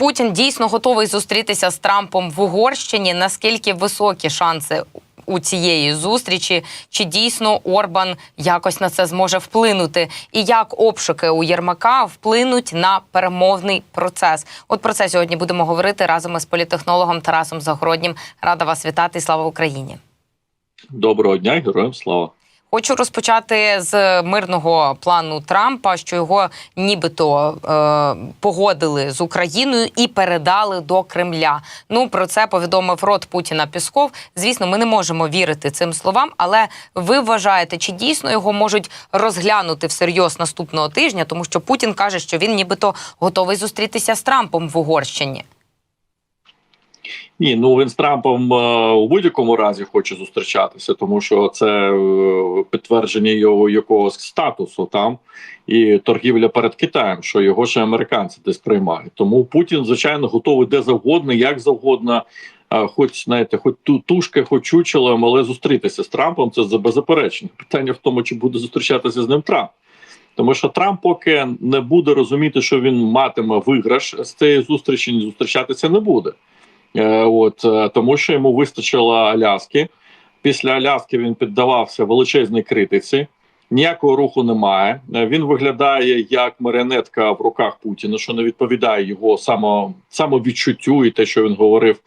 Путін дійсно готовий зустрітися з Трампом в Угорщині. Наскільки високі шанси у цієї зустрічі? Чи дійсно Орбан якось на це зможе вплинути? І як обшуки у Єрмака вплинуть на перемовний процес? От про це сьогодні будемо говорити разом із політехнологом Тарасом Загороднім. Рада вас вітати. Слава Україні! Доброго дня, героям слава. Хочу розпочати з мирного плану Трампа, що його нібито е, погодили з Україною і передали до Кремля. Ну про це повідомив рот Путіна Пісков. Звісно, ми не можемо вірити цим словам, але ви вважаєте, чи дійсно його можуть розглянути всерйоз наступного тижня, тому що Путін каже, що він нібито готовий зустрітися з Трампом в Угорщині. Ні, ну він з Трампом е, у будь-якому разі хоче зустрічатися, тому що це е, підтвердження його якогось статусу там і торгівля перед Китаєм, що його ще американці десь приймають. Тому Путін, звичайно, готовий де завгодно, як завгодно, е, хоч знаєте, хоч ту тушка, хоч чучелом, але зустрітися з Трампом це беззаперечно. Питання в тому, чи буде зустрічатися з ним Трамп. Тому що Трамп поки не буде розуміти, що він матиме виграш з цієї зустрічі, зустрічатися не буде. Е, От е, тому, що йому вистачило Аляски. Після Аляски він піддавався величезній критиці. Ніякого руху немає. Е, Він виглядає як маріонетка в руках Путіна, що не відповідає його само, самовідчуттю і те, що він говорив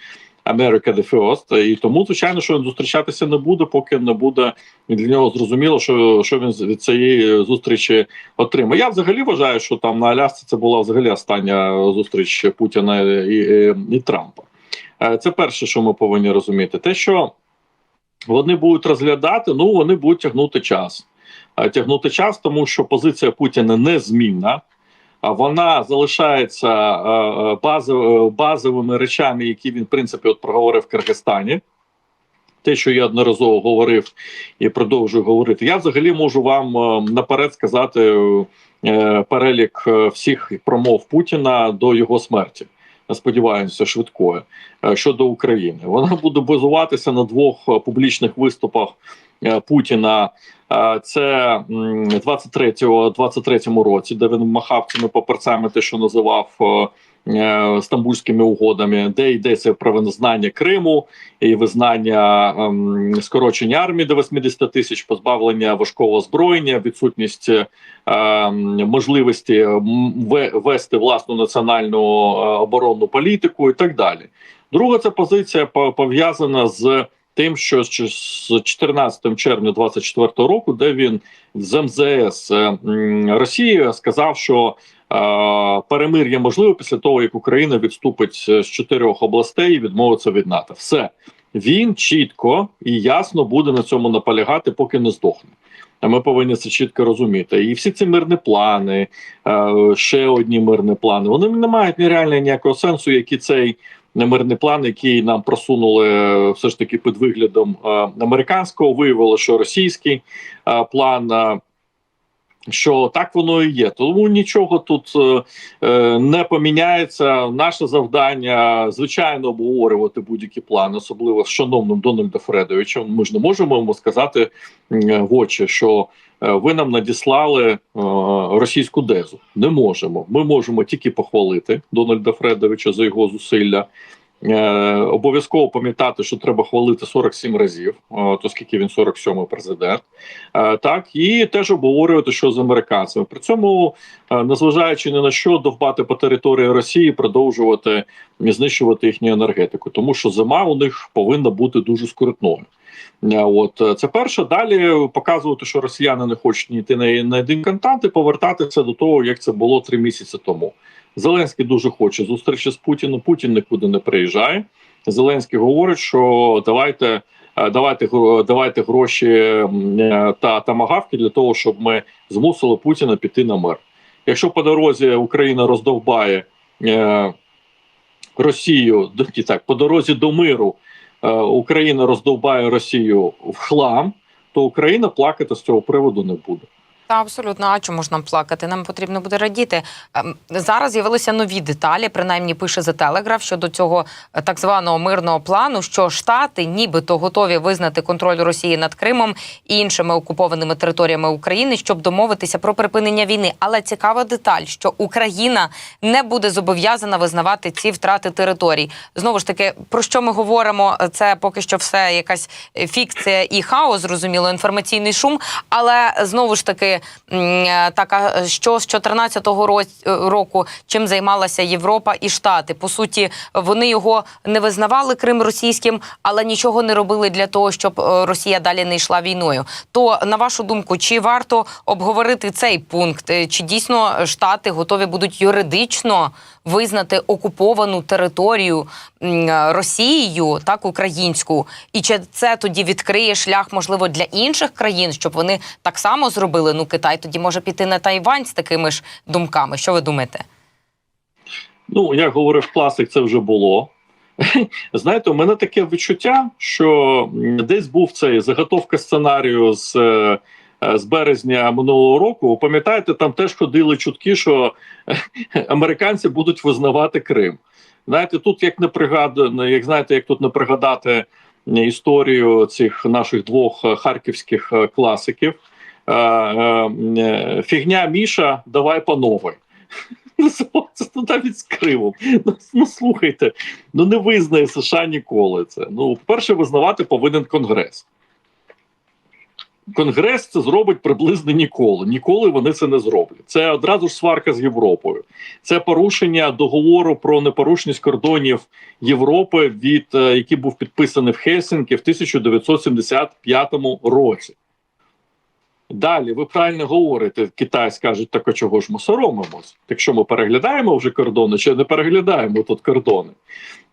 America the first. І тому, звичайно, що він зустрічатися не буде, поки не буде для нього зрозуміло, що що він від цієї зустрічі отримає. Я взагалі вважаю, що там на Алясці це була взагалі остання зустріч Путіна і, і, і Трампа. Е, Це перше, що ми повинні розуміти, те, що вони будуть розглядати, ну вони будуть тягнути час. Е, Тягнути час, тому що позиція Путіна незмінна, а вона залишається е, базов- е, базовими речами, які він в принципі от проговорив в Киргизстані. Те, що я одноразово говорив і продовжую говорити, я взагалі можу вам наперед сказати перелік всіх промов Путіна до його смерті. Сподіваюся, швидкою е, щодо України. Вона буде базуватися на двох е, публічних виступах е, Путіна. Це 23-го 23-му році, де він махав цими паперцями, те, що називав стамбульськими угодами, де йдеться про визнання Криму і визнання ем, скорочення армії до 80 тисяч, позбавлення важкого озброєння, відсутність е, ем, можливості вести власну національну е, оборонну політику і так далі. Друга ця позиція пов'язана з тим, що з 14 червня 24 року, де він з МЗС е, Росії сказав, що е, перемир'я можливе після того, як Україна відступить е, з чотирьох областей і відмовиться від НАТО. Все він чітко і ясно буде на цьому наполягати, поки не здохне. А ми повинні це чітко розуміти. І всі ці мирні плани, ще одні мирні плани, вони не мають ні реально ніякого сенсу, як і цей мирний план, який нам просунули е, все ж таки під виглядом е, американського, виявило, що російський е, план. Е, що так воно і є, тому нічого тут е, е, не поміняється. Наше завдання звичайно обговорювати будь-які плани, особливо з шановним Дональдом Фредовичем. Ми ж не можемо йому сказати в очі, що е, ви нам надіслали е, російську дезу. Не можемо. Ми можемо тільки похвалити Дональда Фредовича за його зусилля. Е, обов'язково пам'ятати, що треба хвалити 47 разів, е, то скільки він 47-й президент. Е, так і теж обговорювати, що з американцями. При цьому, незважаючи ні на що, довбати по території Росії, продовжувати знищувати їхню енергетику, тому що зима у них повинна бути дуже скоротною. От це перше. Далі показувати, що росіяни не хочуть ні йти на, один контакт і повертатися до того, як це було три місяці тому. Зеленський дуже хоче зустрічі з Путіним. Путін нікуди не приїжджає. Зеленський говорить, що давайте. е, Давайте давайте гроші е, та тамагавки для того, щоб ми змусили Путіна піти на мир. Якщо по дорозі Україна роздовбає е, Росію ні, так, по дорозі до миру е, Україна роздовбає Росію в хлам, то Україна плакати з цього приводу не буде. Та абсолютно, а чому ж нам плакати? Нам потрібно буде радіти. Ем, Зараз з'явилися нові деталі, принаймні пише The Telegraph, щодо цього е, так званого мирного плану, що Штати нібито готові визнати контроль Росії над Кримом і іншими окупованими територіями України, щоб домовитися про припинення війни. Але цікава деталь, що Україна не буде зобов'язана визнавати ці втрати територій. Знову ж таки, про що ми говоримо? Це поки що все якась фікція і хаос, зрозуміло, інформаційний шум. Але знову ж таки, така що з 14-го року чим займалася Європа і Штати. По суті, вони його не визнавали Крим російським, але нічого не робили для того, щоб е, Росія далі не йшла війною. То на вашу думку, чи варто обговорити цей пункт? Е, Чи дійсно Штати готові будуть юридично визнати окуповану територію е, Росією, так українську, і чи це тоді відкриє шлях, можливо, для інших країн, щоб вони так само зробили? Ну, Китай тоді може піти на Тайвань з такими ж думками. Що ви думаєте? Ну, як говорив класик, це вже було. Знаєте, у мене таке відчуття, що десь був цей заготовка сценарію з, е, з березня минулого року. Пам'ятаєте, там теж ходили чутки, що е, американці будуть визнавати Крим. Знаєте, тут як не пригадано, як знаєте, як тут не пригадати історію цих наших двох е, харківських е, класиків. Е, е, е, Фігня Міша, давай панове. Ну, навіть з Кримом. Ну, ну слухайте, ну не визнає США ніколи це. Ну, по-перше, визнавати повинен Конгрес. Конгрес це зробить приблизно ніколи. Ніколи вони це не зроблять. Це одразу ж сварка з Європою. Це порушення договору про непорушність кордонів Європи, від е, який був підписаний в Хельсінкі в 1975 році. Далі, ви правильно говорите, Китай скаже, так а чого ж ми соромимось? Так що ми переглядаємо вже кордони, чи не переглядаємо тут кордони?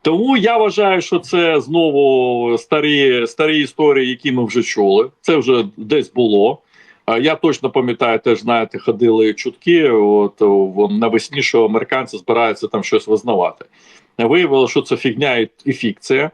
Тому я вважаю, що це знову старі, старі історії, які ми вже чули. Це вже десь було. Я точно пам'ятаю, теж знаєте, ходили чутки. От навесні, що американці збираються там щось визнавати. Виявилося, що це фігня і, фікція.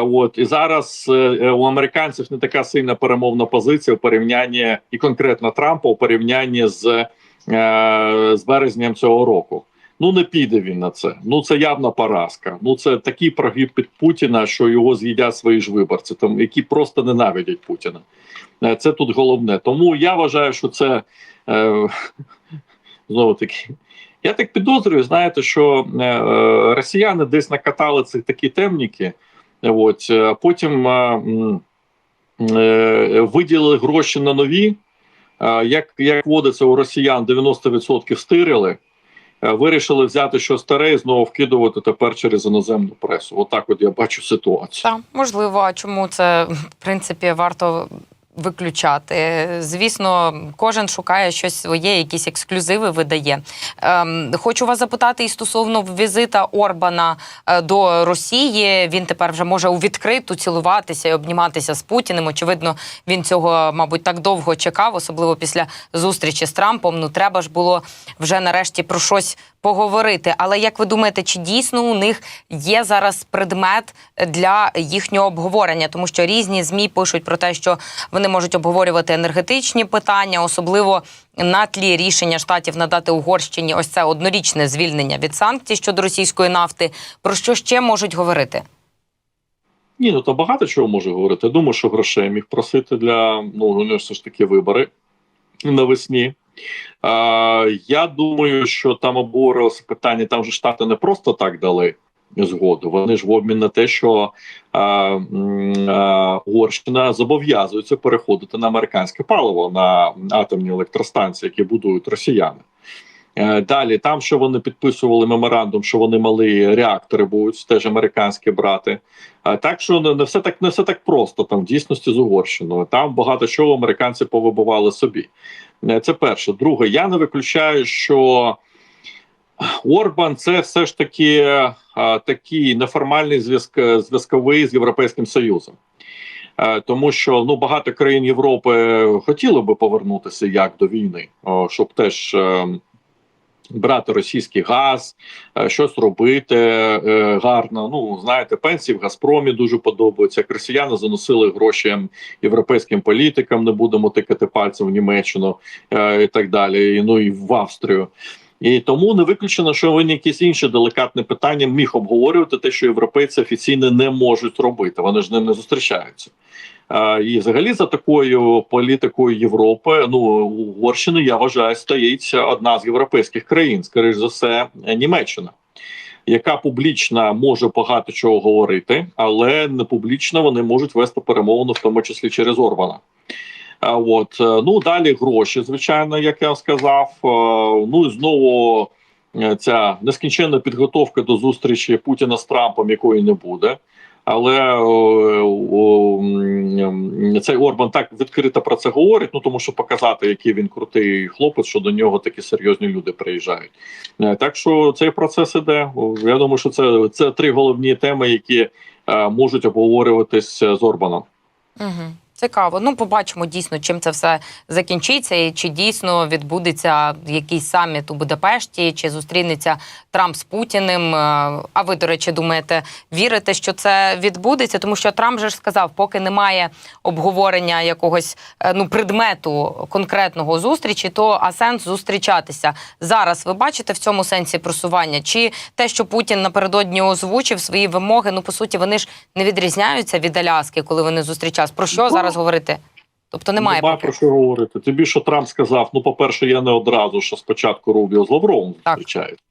От і зараз е, е, у американців не така сильна перемовна позиція у порівнянні і конкретно Трампа у порівнянні з, е, з березням цього року. Ну не піде він на це. Ну це явна поразка. Ну це такий прогиб під Путіна, що його з'їдять свої ж виборці, там які просто ненавидять Путіна. Е, Це тут головне. Тому я вважаю, що це е, знову таки. Я так підозрюю, знаєте, що е, е, росіяни десь накатали ці такі темніки, от, е, а потім е, е, виділили гроші на нові. Е, як, як водиться у росіян, 90% стирили, вирішили взяти що старе і знову вкидувати тепер через іноземну пресу. Отак от я бачу ситуацію. Так, можливо, а чому це в принципі варто виключати? Звісно, кожен шукає щось своє, якісь ексклюзиви видає. Ем, хочу вас запитати і стосовно візита Орбана е, до Росії. Він тепер вже може у відкриту цілуватися і обніматися з Путіним. Очевидно, він цього, мабуть, так довго чекав, особливо після зустрічі з Трампом. Ну треба ж було вже нарешті про щось поговорити. Але як ви думаєте, чи дійсно у них є зараз предмет для їхнього обговорення? Тому що різні змі пишуть про те, що вони можуть обговорювати енергетичні питання, особливо на тлі рішення штатів надати Угорщині ось це однорічне звільнення від санкцій щодо російської нафти. Про що ще можуть говорити? Ні, ну то багато чого може говорити. Я думаю, що грошей міг просити для ну у нього все ж таки вибори навесні. А, я думаю, що там обговорилося питання. Там же штати не просто так дали згоду. Вони ж в обмін на те, що е, е, Угорщина зобов'язується переходити на американське паливо на атомні електростанції, які будують росіяни. Е, Далі, там, що вони підписували меморандум, що вони мали реактори будуть теж американські брати. Так що не, все так не все так просто там в дійсності з Угорщиною. Там багато чого американці повибивали собі. Е, Це перше. Друге, я не виключаю, що Орбан це все ж таки такий неформальний зв'язк зв'язковий з Європейським Союзом. Е, Тому що ну багато країн Європи хотіли би повернутися як до війни, щоб теж е, брати російський газ, е, щось робити е, гарно. Ну знаєте, пенсії в Газпромі дуже подобаються. Як Росіяни заносили гроші європейським політикам. Не будемо тикати пальцем в Німеччину е, і так далі. Ну і в Австрію. І тому не виключено, що він якісь інші делікатне питання міг обговорювати те, що європейці офіційно не можуть робити. Вони ж ним не зустрічаються. І взагалі за такою політикою Європи, ну Угорщини, я вважаю, стоїть одна з європейських країн, скоріш за все, Німеччина. Яка публічно може багато чого говорити, але не публічно вони можуть вести перемовину, в тому числі через Орбана. От е, ну далі гроші, звичайно, як я сказав. Е, Ну і знову е, ця нескінченна підготовка до зустрічі Путіна з Трампом, якої не буде. Але о, о, цей Орбан так відкрито про це говорить. Ну тому що показати, який він крутий хлопець, що до нього такі серйозні люди приїжджають. Е, Так що цей процес іде. Я думаю, що це, це три головні теми, які е, можуть обговорюватись з Орбаном. Угу. Цікаво. Ну, побачимо дійсно, чим це все закінчиться, і чи дійсно відбудеться якийсь саміт у Будапешті, чи зустрінеться Трамп з Путіним. Е, А ви, до речі, думаєте, вірите, що це відбудеться? Тому що Трамп же ж сказав, поки немає обговорення якогось е, ну предмету конкретного зустрічі, то а сенс зустрічатися зараз. Ви бачите в цьому сенсі просування? Чи те, що Путін напередодні озвучив свої вимоги? Ну по суті, вони ж не відрізняються від Аляски, коли вони зустрічались. Про що Ну, зараз говорити? Тобто немає поки. про що говорити. Тим більше Трамп сказав: ну, по-перше, я не одразу, що спочатку Рубіо з Лавровим Так. зустрічається.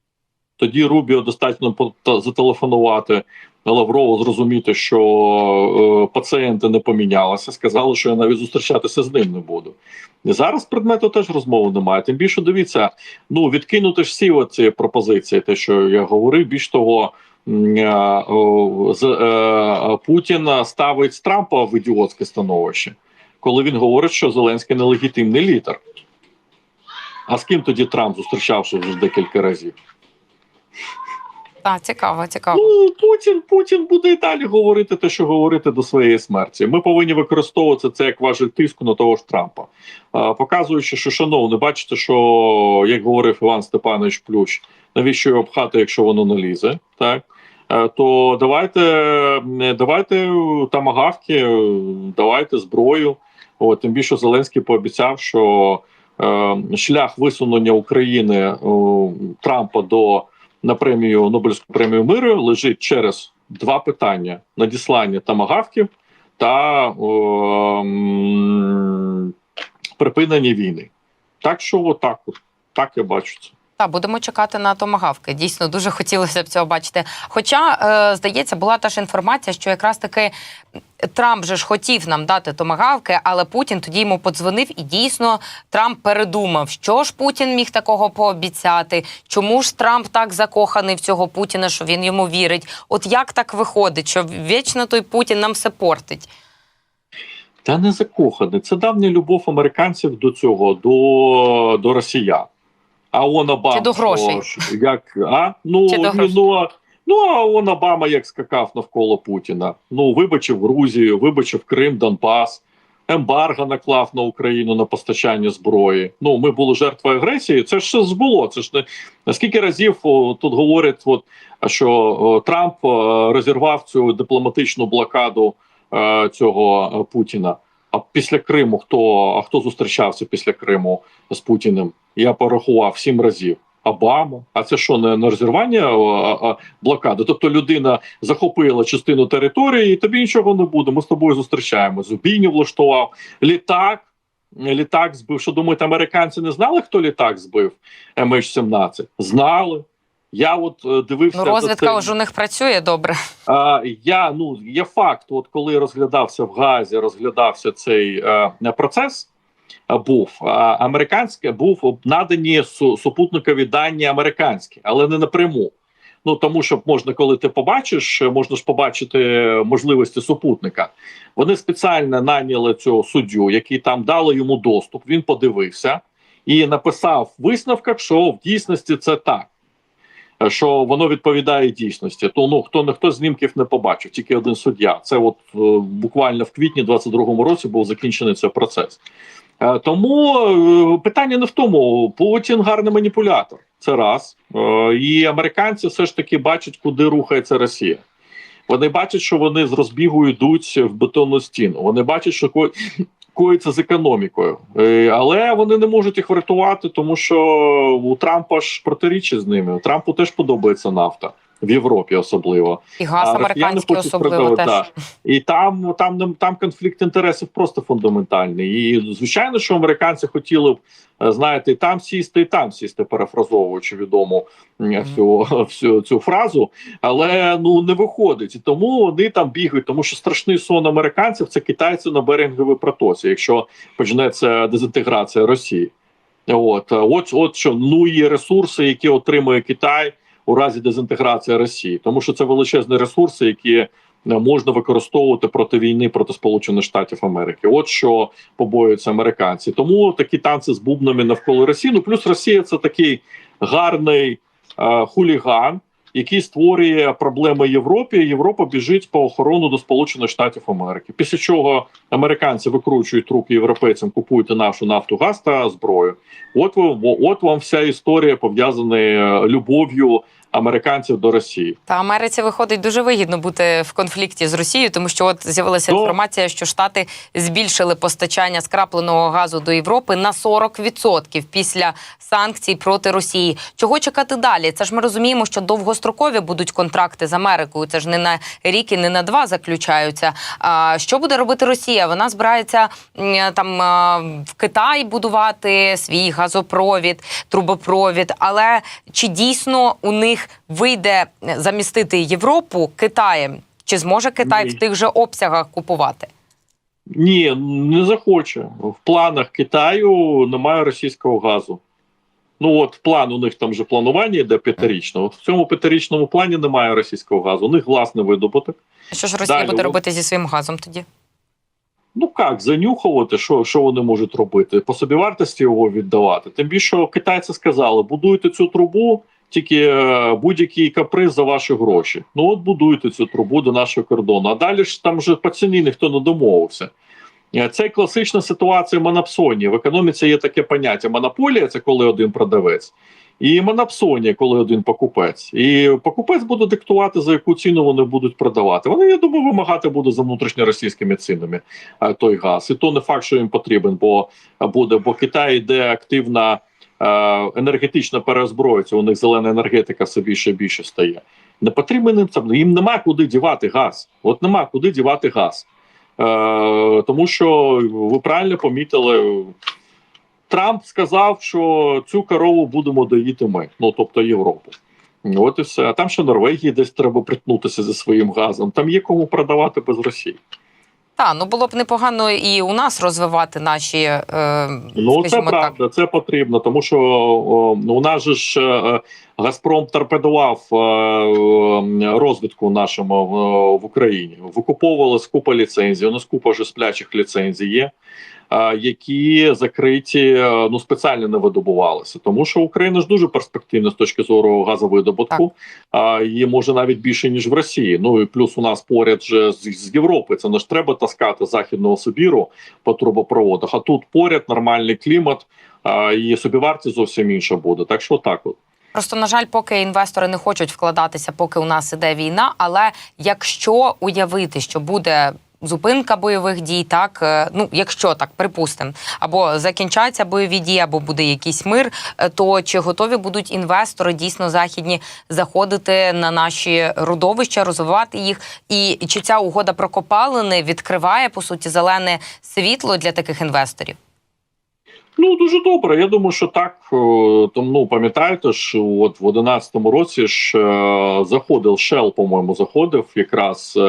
Тоді Рубіо достатньо зателефонувати Лаврову, зрозуміти, що е, пацієнти не помінялися. Сказали, що я навіть зустрічатися з ним не буду. І зараз предмету теж розмови немає. Тим більше дивіться, ну відкинути всі оці пропозиції, те, що я говорив. Більш того, Путін ставить Трампа в ідіотське становище коли він говорить, що Зеленський нелегітимний лідер. А з ким тоді Трамп зустрічався вже декілька разів? Так, цікаво, цікаво. Ну Путін Путін буде і далі говорити те, що говорити до своєї смерті. Ми повинні використовувати це як важель тиску на того ж Трампа, а, показуючи, що шановне, бачите, що як говорив Іван Степанович Плющ, навіщо його пхати, якщо воно не лізе, так. Е, То давайте, е, давайте тамагавки, е, давайте зброю. От тим більше Зеленський пообіцяв, що е, шлях висунення України о, Трампа до на премію Нобелівську премію миру лежить через два питання: надіслання тамагавків та о, м, припинення війни. Так що, отак, от, так я бачу це. Так, будемо чекати на томагавки. Дійсно, дуже хотілося б цього бачити. Хоча, е, здається, була та ж інформація, що якраз таки Трамп же ж хотів нам дати томагавки, але Путін тоді йому подзвонив, і дійсно Трамп передумав, що ж Путін міг такого пообіцяти. Чому ж Трамп так закоханий в цього Путіна, що він йому вірить? От як так виходить, що вічно той Путін нам все портить? Та не закоханий. Це давня любов американців до цього, до, до росіян. А он Обама, Чи до грошей? що як, а? Ну, Чи до ну, грошей? ну, а- ну, а он Обама як скакав навколо Путіна. Ну, вибачив Грузію, вибачив Крим, Донбас, ембарго наклав на Україну на постачання зброї. Ну, ми були жертвою агресії. Це ж ж було. Це ж не наскільки разів о, тут говорять, от, що о, Трамп о, розірвав цю дипломатичну блокаду е, цього е, Путіна. А після Криму хто а хто зустрічався після Криму з Путіним? Я порахував сім разів. Обама. А це що, не, не розірвання а, а, блокади? Тобто людина захопила частину території, і тобі нічого не буде. Ми з тобою зустрічаємось. Зубійню влаштував літак. Літак збив. Що думаєте, американці не знали, хто літак збив MH17? Знали. Я от е, дивився Ну, розвідка ж у них працює добре. А, я ну є факт, от коли розглядався в Газі, розглядався цей е, процес. Е, Був американське, був надані су, супутникові дані американські, але не напряму. Ну тому що можна, коли ти побачиш, можна ж побачити можливості супутника. Вони спеціально наняли цього суддю, який там дали йому доступ. Він подивився і написав в висновках, що в дійсності це так що воно відповідає дійсності. То ну хто хто знімків не побачив, тільки один суддя. Це от е, буквально в квітні 22-му році був закінчений цей процес. Е, Тому е, питання не в тому. Путін гарний маніпулятор. Це раз. Е, І американці все ж таки бачать, куди рухається Росія. Вони бачать, що вони з розбігу йдуть в бетонну стіну. Вони бачать, що ко- коїться з економікою, але вони не можуть їх врятувати, тому що у Трампа ж протиріччя з ними. Трампу теж подобається нафта в Європі, особливо. І газ американський особливо теж. да. І там, там, там, там конфлікт інтересів просто фундаментальний. І звичайно, що американці хотіли б, е, знаєте, і там сісти, і там сісти, перефразовуючи відому всю, всю цю фразу, але ну не виходить. І тому вони там бігають, тому що страшний сон американців це китайці на Беринговій протоці, якщо почнеться дезінтеграція Росії. От, от, от що ну і ресурси, які отримує Китай у разі дезінтеграції Росії, тому що це величезні ресурси, які е, можна використовувати проти війни проти Сполучених Штатів Америки. От що побоюються американці. Тому такі танці з бубнами навколо Росії. Ну плюс Росія це такий гарний е, хуліган. Який створює проблеми Європі, Європа біжить по охорону до Сполучених Штатів Америки. Після чого американці викручують руки європейцям, купуйте нашу нафту, газ та зброю. От ви от вам вся історія пов'язана е, любов'ю американців до Росії. Та Америці виходить дуже вигідно бути в конфлікті з Росією, тому що от з'явилася Ну. інформація, що Штати збільшили постачання скрапленого газу до Європи на 40% після санкцій проти Росії. Чого чекати далі? Це ж ми розуміємо, що довгострокові будуть контракти з Америкою. Це ж не на рік і не на два заключаються. А що буде робити Росія? Вона збирається там в Китай будувати свій газопровід, трубопровід. Але чи дійсно у них вийде замістити Європу Китаєм? Чи зможе Китай Ні. в тих же обсягах купувати? Ні, не захоче. В планах Китаю немає російського газу. Ну от план у них там же планування йде п'ятирічно. В цьому п'ятирічному плані немає російського газу. У них власний видобуток. Що ж Росія Далі, буде робити зі своїм газом тоді? Ну як занюхувати, що, що вони можуть робити? По собівартості його віддавати. Тим більше китайці сказали, будуйте цю трубу, тільки е, будь-який каприз за ваші гроші. Ну от будуйте цю трубу до нашого кордону. А далі ж там вже по ціні ніхто не домовився. Е, Це класична ситуація монопсонії. В економіці є таке поняття: монополія це коли один продавець, і монопсонія, коли один покупець. І покупець буде диктувати, за яку ціну вони будуть продавати. Вони, я думаю, вимагати будуть за внутрішньоросійськими цінами е, той газ. І то не факт, що їм потрібен, бо буде, бо Китай йде активна е, енергетична переозброїться. У них зелена енергетика все більше і більше стає. Не потрібен їм. Їм нема куди дівати газ. От нема куди дівати газ. Е, тому що ви правильно помітили. Трамп сказав, що цю корову будемо доїти ми, ну тобто Європу. От і все. А там ще Норвегії десь треба притнутися зі своїм газом. Там є кому продавати без Росії. Та ну було б непогано і у нас розвивати наші е, Ну це правда, так. це потрібно, тому що о, ну, у нас же ж е, Газпром торпедував е, розвитку нашому в, в Україні. Викуповували скупа ліцензій. У нас купа вже сплячих ліцензій є. Е, Які закриті е, ну спеціально не видобувалися, тому що Україна ж дуже перспективна з точки зору газовидобутку, а її може навіть більше ніж в Росії. Ну і плюс у нас поряд же з, з Європи. Це не ж треба таскати західного Сибіру по трубопроводах. А тут поряд нормальний клімат, а, і собівартість зовсім інша буде. Так що так от. Просто на жаль, поки інвестори не хочуть вкладатися, поки у нас іде війна. Але якщо уявити, що буде зупинка бойових дій, так е, ну якщо так припустимо, або закінчаться бойові дії, або буде якийсь мир, е, то чи готові будуть інвестори дійсно західні заходити на наші родовища, розвивати їх? І чи ця угода про копалини відкриває по суті зелене світло для таких інвесторів? Ну дуже добре. Я думаю, що так. е, Тому ну, пам'ятаєте ж, от в 11-му році ж заходив Shell, по-моєму, заходив якраз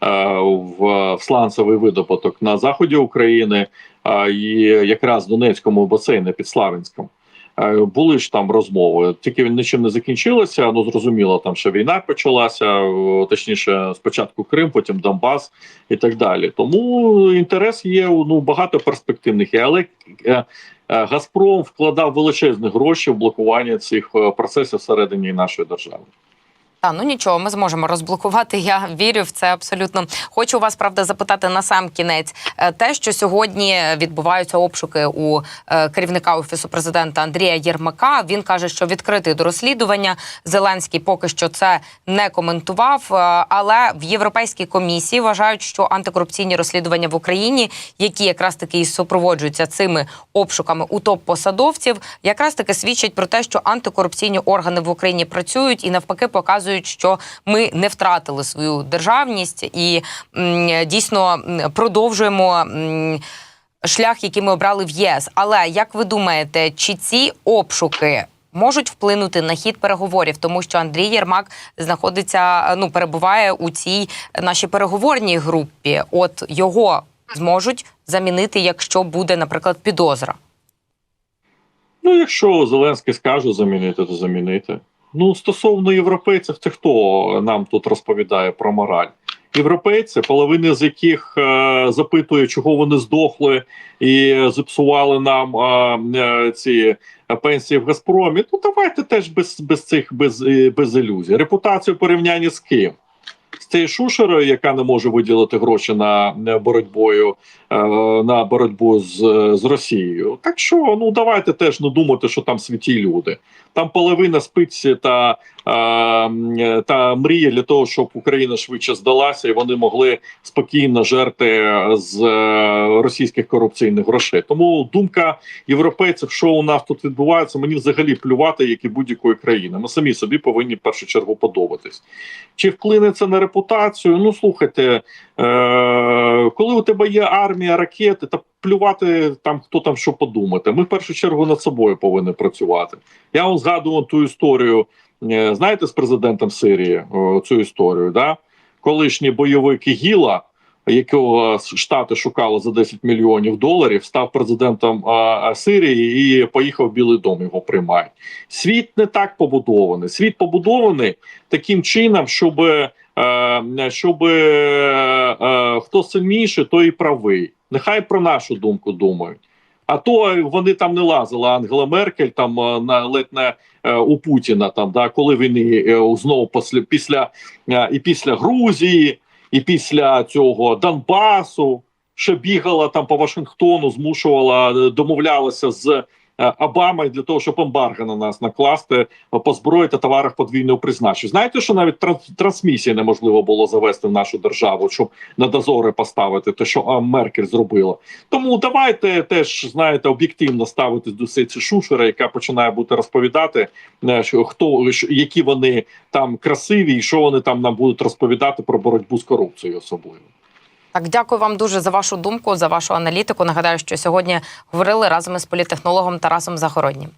в, в сланцевий видобуток на заході України е, і якраз в Донецькому басейні під Славянськом. Е, Були ж там розмови, тільки він нічим не закінчилося. Ну зрозуміло, там ще війна почалася, е, точніше, спочатку Крим, потім Донбас і так далі. Тому інтерес є ну багато перспективних, але е, е, Газпром вкладав величезні гроші в блокування цих е, процесів всередині нашої держави. Та ну нічого, ми зможемо розблокувати. Я вірю в це абсолютно. Хочу вас правда запитати на сам кінець. Е, Те, що сьогодні відбуваються обшуки у е, керівника офісу президента Андрія Єрмака. Він каже, що відкритий до розслідування. Зеленський поки що це не коментував. е, Але в Європейській комісії вважають, що антикорупційні розслідування в Україні, які якраз таки і супроводжуються цими обшуками у топ-посадовців, якраз таки свідчать про те, що антикорупційні органи в Україні працюють і навпаки показують, що ми не втратили свою державність і дійсно продовжуємо. Шлях, який ми обрали в ЄС. Але як ви думаєте, чи ці обшуки можуть вплинути на хід переговорів, тому що Андрій Єрмак знаходиться, ну перебуває у цій нашій переговорній групі? От його зможуть замінити, якщо буде, наприклад, підозра. Ну, якщо Зеленський скаже замінити, то замінити. Ну, стосовно європейців, це хто нам тут розповідає про мораль? Європейці, половина з яких е, запитує, чого вони здохли і зіпсували нам е, е, ці пенсії в Газпромі. Ну давайте теж без, без цих без, е, без ілюзій. Репутацію порівняння з ким? З цією шушерою, яка не може виділити гроші на е, боротьбою е, на боротьбу з, з Росією. Так що ну давайте теж не думати, що там святі люди. Там половина спиці та, е, та мріє для того, щоб Україна швидше здалася, і вони могли спокійно жерти з е, російських корупційних грошей. Тому думка європейців, що у нас тут відбувається, мені взагалі плювати, як і будь-якої країни. Ми самі собі повинні в першу чергу подобатись. Чи вплине це на репутацію? Ну слухайте, е, коли у тебе є армія ракети, та плювати там хто там що подумати. Ми в першу чергу над собою повинні працювати. Я вам згадував ту історію. Е, Знаєте, з президентом Сирії о, цю історію, да? колишній бойовик Ігіла, якого штати шукали за 10 мільйонів доларів, став президентом Сирії і поїхав в Білий Дом. Його приймають. Світ не так побудований. Світ побудований таким чином, щоб, е, щоб е, хто сильніший, той і правий. Нехай про нашу думку думають. А то вони там не лазили. Ангела Меркель там е, на ледь не е, у Путіна, там да коли він е, знову після після і після Грузії, і після цього Донбасу ще бігала там по Вашингтону, змушувала домовлялася з е, Обамою для того, щоб ембарго на нас накласти е, по зброї та товарах подвійного призначення. Знаєте, що навіть транс- трансмісії неможливо було завести в нашу державу, щоб на дозори поставити те, що Меркель зробила. Тому давайте теж знаєте об'єктивно ставитись до цієї шушери, яка починає бути розповідати, е, що хто які вони там красиві, і що вони там нам будуть розповідати про боротьбу з корупцією, особливо. Так, дякую вам дуже за вашу думку, за вашу аналітику. Нагадаю, що сьогодні говорили разом із політехнологом Тарасом Загороднім.